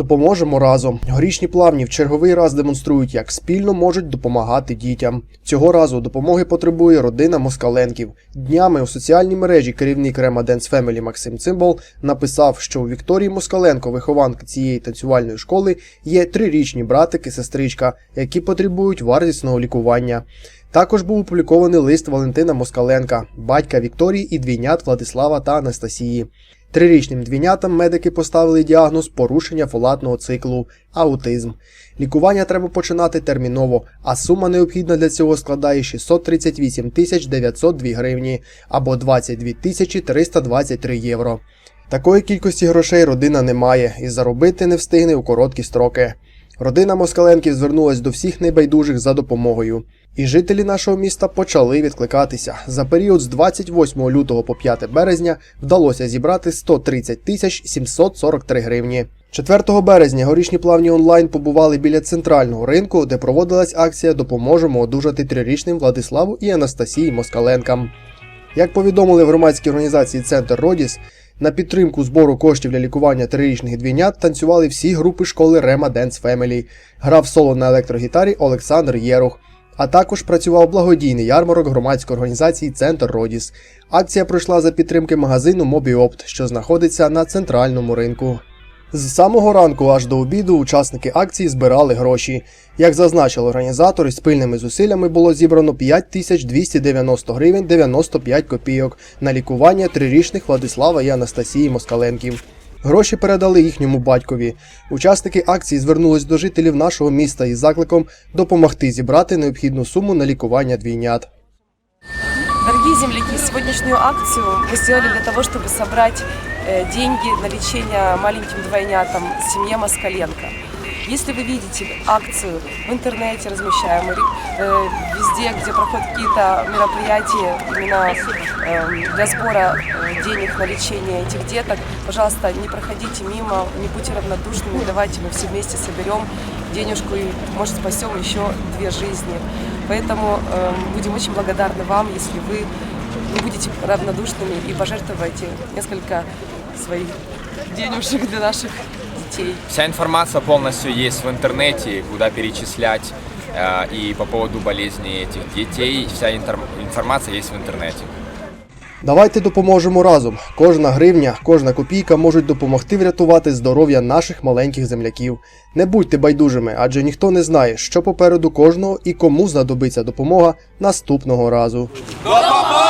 Допоможемо разом. Горішні плавні в черговий раз демонструють, як спільно можуть допомагати дітям. Цього разу допомоги потребує родина Москаленків. Днями у соціальній мережі керівник Rema Dance Family Максим Цимбал написав, що у Вікторії Москаленко, вихованки цієї танцювальної школи, є трирічні братик і сестричка, які потребують вартісного лікування. Також був опублікований лист Валентина Москаленка, батька Вікторії і двійнят Владислава та Анастасії. Трирічним двійнятам медики поставили діагноз порушення фолатного циклу аутизм. Лікування треба починати терміново, а сума необхідна для цього складає 638 тисяч 902 гривні або 22 тисячі 323 євро. Такої кількості грошей родина не має і заробити не встигне у короткі строки. Родина Москаленків звернулась до всіх небайдужих за допомогою. І жителі нашого міста почали відкликатися. За період з 28 лютого по 5 березня вдалося зібрати 130 тисяч 743 гривні. 4 березня горішні плавні онлайн побували біля центрального ринку, де проводилась акція Допоможемо одужати трирічним Владиславу і Анастасії Москаленкам. Як повідомили в громадській організації Центр Родіс, на підтримку збору коштів для лікування трирічних двійнят танцювали всі групи школи Рема Dance Family. Грав соло на електрогітарі Олександр Єрух. А також працював благодійний ярмарок громадської організації Центр Родіс. Акція пройшла за підтримки магазину Мобіопт, що знаходиться на центральному ринку. З самого ранку аж до обіду учасники акції збирали гроші. Як зазначили організатори, спільними зусиллями було зібрано 5290 гривень 95 копійок на лікування трирічних Владислава і Анастасії Москаленків. Гроші передали їхньому батькові. Учасники акції звернулись до жителів нашого міста із закликом допомогти зібрати необхідну суму на лікування двійнят. Дорогие земляки, сегодняшнюю акцию мы сделали для того, чтобы собрать э, деньги на лечение маленьким двойнятам в семье Москаленко. Если вы видите акцию в интернете размещаемую, э, везде, где проходят какие-то мероприятия именно э, для сбора э, денег на лечение этих деток, пожалуйста, не проходите мимо, не будьте равнодушными, давайте мы все вместе соберем денежку и, может, спасем еще две жизни. Поэтому э, будем очень благодарны вам, если вы не будете равнодушными и пожертвуете несколько своих денежек для наших детей. Вся информация полностью есть в интернете, куда перечислять. э, И по поводу болезней этих детей, вся интер- информация есть в интернете. Давайте допоможемо разом. Кожна гривня, кожна копійка можуть допомогти врятувати здоров'я наших маленьких земляків. Не будьте байдужими, адже ніхто не знає, що попереду кожного і кому знадобиться допомога наступного разу. Допоможемо!